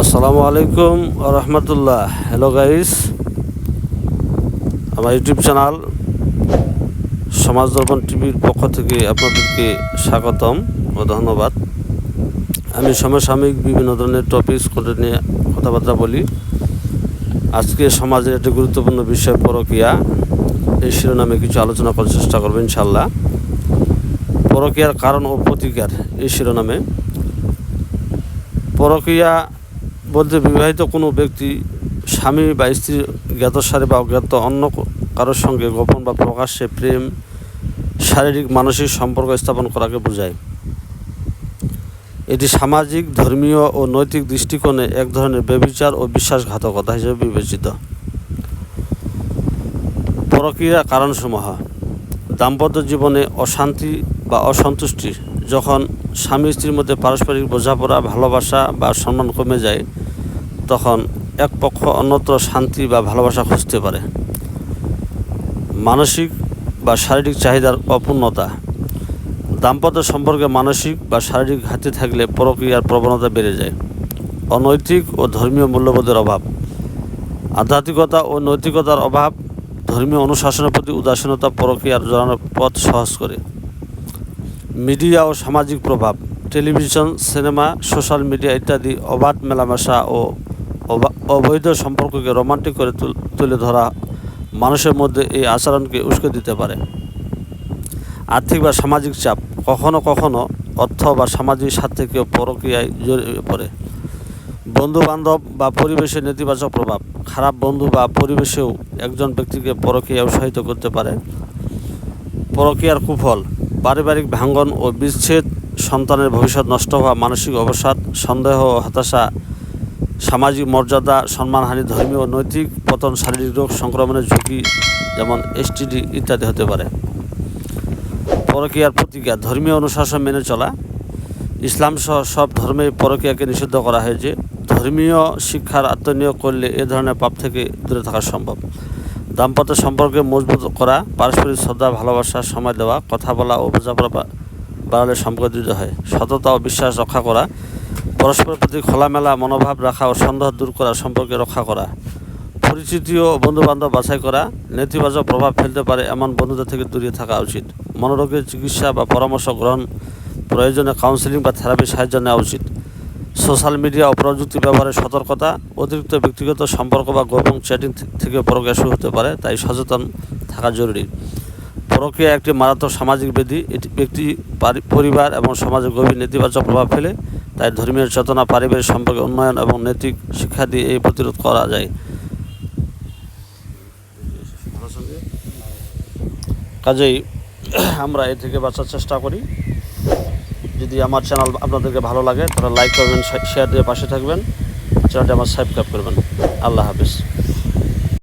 আসসালামু আলাইকুম রহমতুল্লাহ। হ্যালো গাইস আমার ইউটিউব চ্যানেল সমাজ দর্পণ টিভির পক্ষ থেকে আপনাদেরকে স্বাগতম ও ধন্যবাদ। আমি সমসাময়িক বিভিন্ন ধরনের টপিকস করে নিয়ে কথাবার্তা বলি। আজকে সমাজের একটি গুরুত্বপূর্ণ বিষয় পরকিয়া, এই শিরোনামে কিছু আলোচনা করার চেষ্টা করব ইনশাল্লাহ পরকিয়ার কারণ ও প্রতিকার, এই শিরোনামে। পরকিয়া বলতে বিবাহিত কোনো ব্যক্তি স্বামী বা স্ত্রী জ্ঞাতসারে বা অজ্ঞাত, অন্য কারোর সঙ্গে গোপন বা প্রকাশ্যে প্রেম, শারীরিক, মানসিক সম্পর্ক স্থাপন করাকে বোঝায়। এটি সামাজিক, ধর্মীয় ও নৈতিক দৃষ্টিকোণে এক ধরনের ব্যভিচার ও বিশ্বাসঘাতকতা হিসেবে বিবেচিত। পরকীয়া কারণসমূহ। দাম্পত্য জীবনে অশান্তি বা অসন্তুষ্টি, যখন স্বামী স্ত্রীর মধ্যে পারস্পরিক বোঝাপড়া, ভালোবাসা বা সম্মান কমে যায় তখন এক পক্ষ অন্যত্র শান্তি বা ভালোবাসা খুঁজতে পারে। মানসিক বা শারীরিক চাহিদার অপূর্ণতা। দাম্পত্য সম্পর্কে মানসিক বা শারীরিক ঘাটতি থাকলে পরক্রিয়ার প্রবণতা বেড়ে যায়। অনৈতিক ও ধর্মীয় মূল্যবোধের অভাব। আধ্যাত্মিকতা ও নৈতিকতার অভাব ধর্মীয় অনুশাসনের প্রতি উদাসীনতা পরকীয়ার জড়ানোর পথ সহজ করে। মিডিয়া ও সামাজিক প্রভাব। টেলিভিশন, সিনেমা, সোশ্যাল মিডিয়া ইত্যাদি অবাধ মেলামেশা ও অবৈধ সম্পর্ককে রোমান্টিক করে তুলে ধরা মানুষের মধ্যে এই আচরণকে উস্কে দিতে পারে। আর্থিক বা সামাজিক চাপ কখনো কখনো অর্থ বা সামাজিক স্বার্থে কেউ পরকীয়ায় জড়িয়ে পড়ে। বন্ধু বান্ধব বা পরিবেশের নেতিবাচক প্রভাব, খারাপ বন্ধু বা পরিবেশেও একজন ব্যক্তিকে পরকীয়া উৎসাহিত করতে পারে। পরকীয়ার কুফল, পারিবারিক ভাঙ্গন ও বিচ্ছেদ, সন্তানের ভবিষ্যৎ নষ্ট হওয়া, মানসিক অবসাদ, সন্দেহ ও হতাশা সামাজিক মর্যাদা, সম্মানহানি, ধর্মীয় ও নৈতিক পতন, শারীরিক রোগ সংক্রমণের ঝুঁকি যেমন এসটিডি ইত্যাদি হতে পারে। পরকীয়ার প্রতিক্রিয়া, ধর্মীয় অনুশাসন মেনে চলা। ইসলাম সহ সব ধর্মে পরকীয়াকে নিষিদ্ধ করা হয়েছে। ধর্মীয় শিক্ষার আত্মনিয়োগ করলে এ ধরনের পাপ থেকে দূরে থাকা সম্ভব। দাম্পত্য সম্পর্কে মজবুত করা, পারস্পরিক শ্রদ্ধা, ভালোবাসা, সময় দেওয়া, কথা বলা ও বোঝাপড়া বাড়ালে সম্পর্ক দৃঢ় হয়। সততা ও বিশ্বাস রক্ষা করা পরস্পরের প্রতি খোলামেলা মনোভাব রাখা ও সন্দেহ দূর করা, সম্পর্কে রক্ষা করা, পরিচিতি ও বন্ধুবান্ধব বাছাই করা, নেতিবাচক প্রভাব ফেলতে পারে এমন বন্ধুদের থেকে দূরে থাকা উচিত। মনোরোগের চিকিৎসা বা পরামর্শ গ্রহণ প্রয়োজনে কাউন্সেলিং বা থেরাপির সাহায্য নেওয়া উচিত। সোশ্যাল মিডিয়া ও প্রযুক্তি ব্যবহারে সতর্কতা, অতিরিক্ত ব্যক্তিগত সম্পর্ক বা গোপন চ্যাটিং থেকে পরকীয়া শুরু হতে পারে, তাই সচেতন থাকা জরুরি। পরকীয়া একটি মারাত্মক সামাজিক ব্যাধি, এটি ব্যক্তি পরিবার এবং সমাজে গভীর নেতিবাচক প্রভাব ফেলে, তাই ধর্মীয় চেতনা, পারিবারিক সম্পর্কে, উন্নয়ন এবং নৈতিক শিক্ষা দিয়ে এই প্রতিরোধ করা যায়। কাজেই আমরা এ থেকে বাঁচার চেষ্টা করি। যদি আমার চ্যানেল আপনাদেরকে ভালো লাগে, তাহলে লাইক করবেন শেয়ার দিয়ে পাশে থাকবেন। চ্যানেলটি আমার সাবস্ক্রাইব করবেন। আল্লাহ হাফিজ।